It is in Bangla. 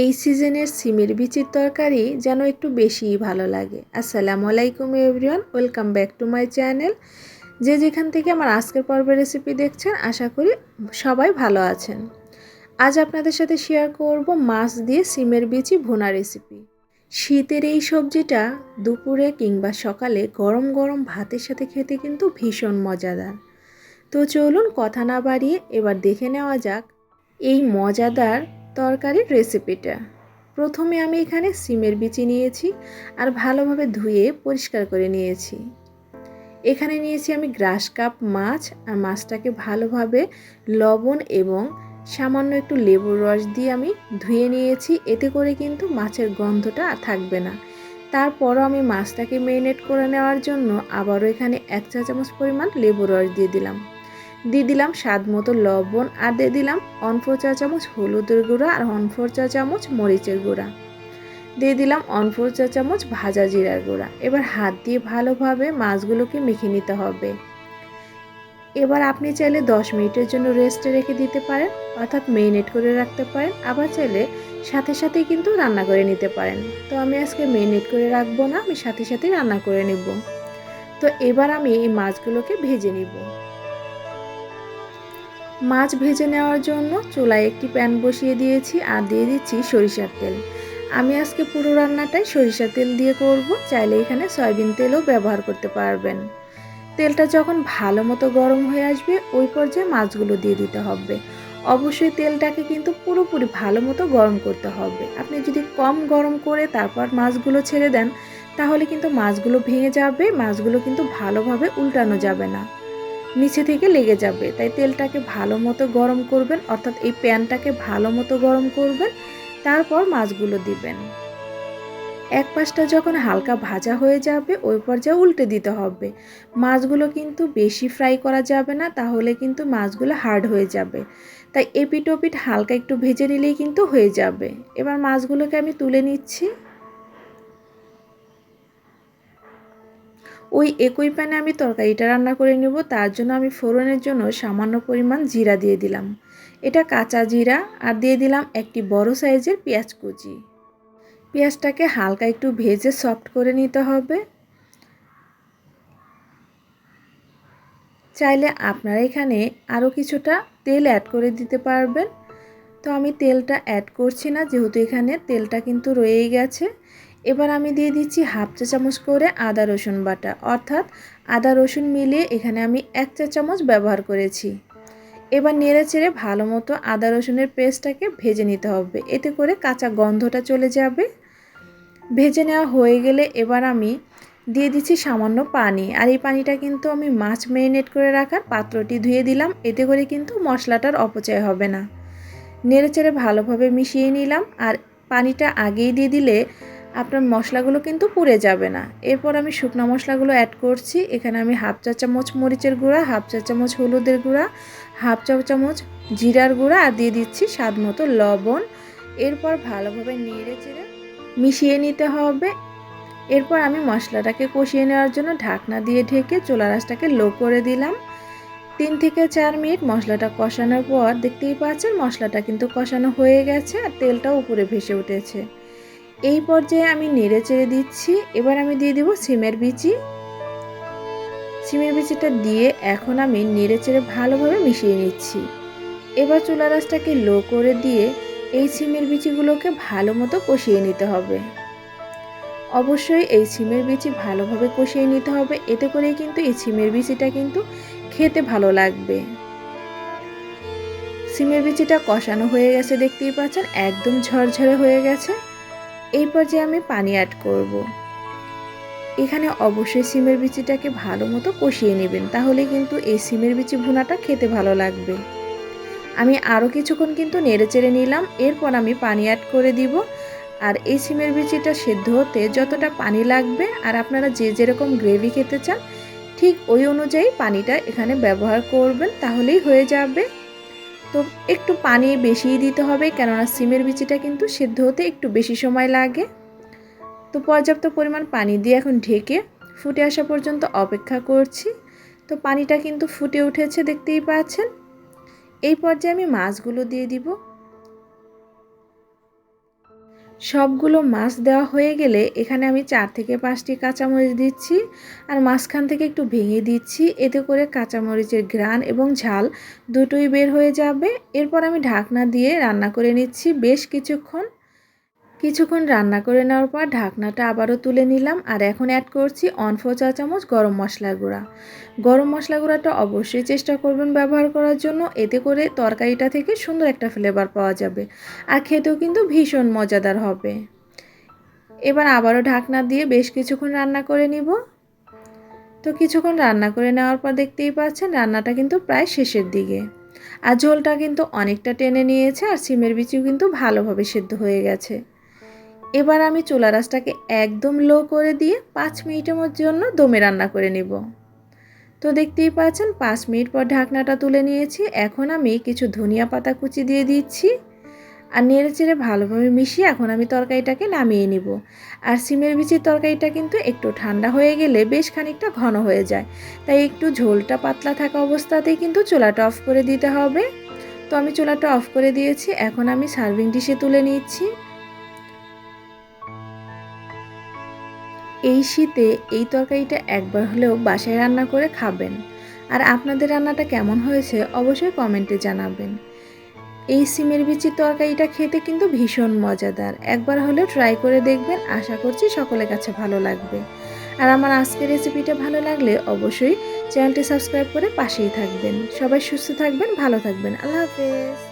এই সিজনের সিমের বিচির তরকারি যেন একটু বেশিই ভালো লাগে। আসসালামু আলাইকুম everyone, welcome back to my channel. যে যেখান থেকে আমার আজকের পর্বের রেসিপি দেখছেন, আশা করি সবাই ভালো আছেন। আজ আপনাদের সাথে শেয়ার করব মাছ দিয়ে সিমের বিচি ভুনা রেসিপি। শীতের এই সবজিটা দুপুরে কিংবা সকালে গরম গরম ভাতের সাথে খেতে কিন্তু ভীষণ মজাদার। তো চলুন কথা না বাড়িয়ে এবার দেখে নেওয়া যাক। এই মজাদার তরকারির রেসিপিটা প্রথমে আমি এখানে সিমের বিচি নিয়েছি আর ভালোভাবে ধুয়ে পরিষ্কার করে নিয়েছি। এখানে নিয়েছি আমি গ্রাস কাপ মাছ আর মাছটাকে ভালোভাবে লবণ এবং সামান্য একটু লেবুর রস দিয়ে আমি ধুয়ে নিয়েছি। এতে করে কিন্তু মাছের গন্ধটা আর থাকবে না। তারপরও আমি মাছটাকে মেরিনেট করে নেওয়ার জন্য আবারও এখানে এক চা চামচ পরিমাণ লেবুর রস দিয়ে দিলাম। দিয়ে দিলাম স্বাদ মতো লবণ আর দিয়ে দিলাম অনফোর চা চামচ হলুদের গুঁড়া আর অনফোর চা চামচ মরিচের গুঁড়া। দিয়ে দিলাম অনফোর চা চামচ ভাজা জিরার গুঁড়া। এবার হাত দিয়ে ভালোভাবে মাছগুলোকে মেখে নিতে হবে। এবার আপনি চাইলে দশ মিনিটের জন্য রেস্টে রেখে দিতে পারেন, অর্থাৎ মেরিনেট করে রাখতে পারেন, আবার চাইলে সাথে সাথে কিন্তু রান্না করে নিতে পারেন। তো আমি আজকে মেরিনেট করে রাখব না, আমি সাথে সাথেই রান্না করে নিব। তো এবার আমি এই মাছগুলোকে ভেজে নিব। মাছ ভেজে নেওয়ার জন্য চুলায় একটি প্যান বসিয়ে দিয়েছি আর দিয়ে দিচ্ছি সরিষার তেল। আমি আজকে পুরো রান্নাটাই সরিষার তেল দিয়ে করব। চাইলে এখানে সয়াবিন তেলও ব্যবহার করতে পারবেন। তেলটা যখন ভালো মতো গরম হয়ে আসবে, ওই পর্যায়ে মাছগুলো দিয়ে দিতে হবে। অবশ্যই তেলটাকে কিন্তু পুরোপুরি ভালো মতো গরম করতে হবে। আপনি যদি কম গরম করে তারপর মাছগুলো ছেড়ে দেন, তাহলে কিন্তু মাছগুলো ভেঙে যাবে, মাছগুলো কিন্তু ভালোভাবে উল্টানো যাবে না। নিচে থেকে লেগে যাবে। তাই তেলটাকে ভালো মতো গরম করবেন, অর্থাৎ এই প্যানটাকে ভালো মতো গরম করবেন, তারপর মাছগুলো দিবেন। এক পাশটা যখন হালকা ভাজা হয়ে যাবে, ওই পর্যায়ে উল্টে দিতে হবে। মাছগুলো কিন্তু বেশি ফ্রাই করা যাবে না, তাহলে কিন্তু মাছগুলো হার্ড হয়ে যাবে। তাই এপিট ওপিট হালকা একটু ভেজে নিলেই কিন্তু হয়ে যাবে। এবার মাছগুলোকে আমি তুলে নিচ্ছি। ওই একই প্যানে আমি তরকারিটা রান্না করে নেব, তার জন্য আমি ফোড়নের জন্য সামান্য পরিমাণ জিরা দিয়ে দিলাম। এটা কাঁচা জিরা, আর দিয়ে দিলাম একটি বড় সাইজের পেঁয়াজ কুচি। পেঁয়াজটাকে হালকা একটু ভেজে সফট করে নিতে হবে। চাইলে আপনারা এখানে আরও কিছুটা তেল অ্যাড করে দিতে পারবেন। তো আমি তেলটা অ্যাড করছি না, যেহেতু এখানে তেলটা কিন্তু রয়েই গেছে। এবার আমি দিয়ে দিচ্ছি হাফ চা চামচ করে আদা রসুন বাটা। অর্থাৎ আদা রসুন মিলিয়ে এখানে আমি এক চা চামচ ব্যবহার করেছি। এবার নেড়ে চেড়ে ভালো মতো আদা রসুনের পেস্টটাকে ভেজে নিতে হবে। এতে করে কাঁচা গন্ধটা চলে যাবে। ভেজে নেওয়া হয়ে গেলে এবার আমি দিয়ে দিচ্ছি সামান্য পানি। আর এই পানিটা কিন্তু আমি মাছ মেরিনেট করে রাখার পাত্রটি ধুয়ে দিলাম। এতে করে কিন্তু মশলাটার অপচয় হবে না। নেড়ে চেড়ে ভালোভাবে মিশিয়ে নিলাম। আর পানিটা আগেই দিয়ে দিলে আপনার মশলাগুলো কিন্তু পুড়ে যাবে না। এরপর আমি শুকনো মশলাগুলো অ্যাড করছি। এখানে আমি হাফ চা চামচ মরিচের গুঁড়া হাফ চা চামচ হলুদের গুঁড়া হাফ চা চামচ জিরার গুঁড়া আর দিয়ে দিচ্ছি স্বাদ মতো লবণ। এরপর ভালোভাবে নেড়ে চেড়ে মিশিয়ে নিতে হবে। এরপর আমি মশলাটাকে কষিয়ে নেওয়ার জন্য ঢাকনা দিয়ে ঢেকে চোলা রাসটাকে লো করে দিলাম। তিন থেকে চার মিনিট মশলাটা কষানোর পর দেখতেই পাচ্ছেন মশলাটা কিন্তু কষানো হয়ে গেছে আর তেলটাও উপরে ভেসে উঠেছে। এই পর্যায়ে আমি নেড়ে চেড়ে দিচ্ছি। এবার আমি দিয়ে দেবো সিমের বিচি। সিমের বিচিটা দিয়ে এখন আমি নেড়ে চেড়ে ভালোভাবে মিশিয়ে নিচ্ছি। এবার চুলা রাসটাকে লো করে দিয়ে এই সিমের বিচিগুলোকে ভালো মতো কষিয়ে নিতে হবে। অবশ্যই এই সিমের বিচি ভালোভাবে কষিয়ে নিতে হবে। এতে করে কিন্তু এই সিমের বিচিটা কিন্তু খেতে ভালো লাগবে। সিমের বিচিটা কষানো হয়ে গেছে, দেখতেই পাচ্ছেন? একদম ঝরঝরে হয়ে গেছে। এই পর্যায়ে আমি পানি অ্যাড করব। এখানে অবশ্যই সিমের বিচিটাকে ভালো মতো কষিয়ে নেবেন, তাহলে কিন্তু এই সিমের বিচি ভুনাটা খেতে ভালো লাগবে। আমি আরও কিছুক্ষণ কিন্তু নেড়ে চেড়ে নিলাম, এরপর আমি পানি অ্যাড করে দিব। আর এই সিমের বিচিটা সেদ্ধ হতে যতটা পানি লাগবে, আর আপনারা যে যেরকম গ্রেভি খেতে চান, ঠিক ওই অনুযায়ী পানিটা এখানে ব্যবহার করবেন, তাহলেই হয়ে যাবে। তো একটু পানি বেশিই দিতে হবে কেননা সিমের বিচিটা কিন্তু সেদ্ধ হতে একটু বেশি সময় লাগে। তো পর্যাপ্ত পরিমাণ পানি দিয়ে এখন ঢেকে ফুটে আসা পর্যন্ত অপেক্ষা করছি। তো পানিটা কিন্তু ফুটে উঠেছে, দেখতেই পাচ্ছেন। এই পর্যায়ে আমি মাছগুলো দিয়ে দিব। সবগুলো মাছ দেওয়া হয়ে গেলে এখানে আমি চার থেকে পাঁচটি কাঁচামরিচ দিচ্ছি আর মাঝখান থেকে একটু ভেঙে দিচ্ছি। এতে করে কাঁচামরিচের ঘ্রাণ এবং ঝাল দুটোই বের হয়ে যাবে। এরপর আমি ঢাকনা দিয়ে রান্না করে নিচ্ছি বেশ কিছুক্ষণ। কিছুক্ষণ রান্না করে নেওয়ার পর ঢাকনাটা আবারও তুলে নিলাম আর এখন অ্যাড করছি অনফো চা চামচ গরম মশলা গুঁড়া। গরম মশলা গুঁড়াটা অবশ্যই চেষ্টা করবেন ব্যবহার করার জন্য, এতে করে তরকারিটা থেকে সুন্দর একটা ফ্লেভার পাওয়া যাবে আর খেতেও কিন্তু ভীষণ মজাদার হবে। এবার আবারও ঢাকনা দিয়ে বেশ কিছুক্ষণ রান্না করে নিব। তো কিছুক্ষণ রান্না করে নেওয়ার পর দেখতেই পাচ্ছেন রান্নাটা কিন্তু প্রায় শেষের দিকে। আর ঝোলটা কিন্তু অনেকটা টেনে নিয়েছে আর সিমের বিচিও কিন্তু ভালোভাবে সেদ্ধ হয়ে গেছে। এবার আমি চুলা রাসটাকে একদম লো করে দিয়ে পাঁচ মিনিটের জন্য দমে রান্না করে নিব। তো দেখতেই পাচ্ছেন, পাঁচ মিনিট পর ঢাকনাটা তুলে নিয়েছি। এখন আমি কিছু ধনিয়া পাতা কুচি দিয়ে দিচ্ছি। আর নেড়ে চেড়ে ভালোভাবে মিশিয়ে এখন আমি তরকারিটাকে নামিয়ে নিব। আর সিমের বিচির তরকারিটা কিন্তু একটু ঠান্ডা হয়ে গেলে বেশ খানিকটা ঘন হয়ে যায়। তাই একটু ঝোলটা পাতলা থাকা অবস্থাতেই কিন্তু চুলাটা অফ করে দিতে হবে। তো আমি চুলাটা অফ করে দিয়েছি। এখন আমি সার্ভিং ডিশে তুলে নিচ্ছি। এই শীতে এই তরকারিটা একবার হলেও বাসায় রান্না করে খাবেন। আর আপনাদের রান্নাটা কেমন হয়েছে অবশ্যই কমেন্টে জানাবেন। এই সিমের বিচির তরকারিটা খেতে কিন্তু ভীষণ মজাদার। একবার হলেও ট্রাই করে দেখবেন, আশা করছি সকলের কাছে ভালো লাগবে। আর আমার আজকের রেসিপিটা ভালো লাগলে অবশ্যই চ্যানেলটি সাবস্ক্রাইব করে পাশেই থাকবেন। সবাই সুস্থ থাকবেন, ভালো থাকবেন। আল্লাহ হাফেজ।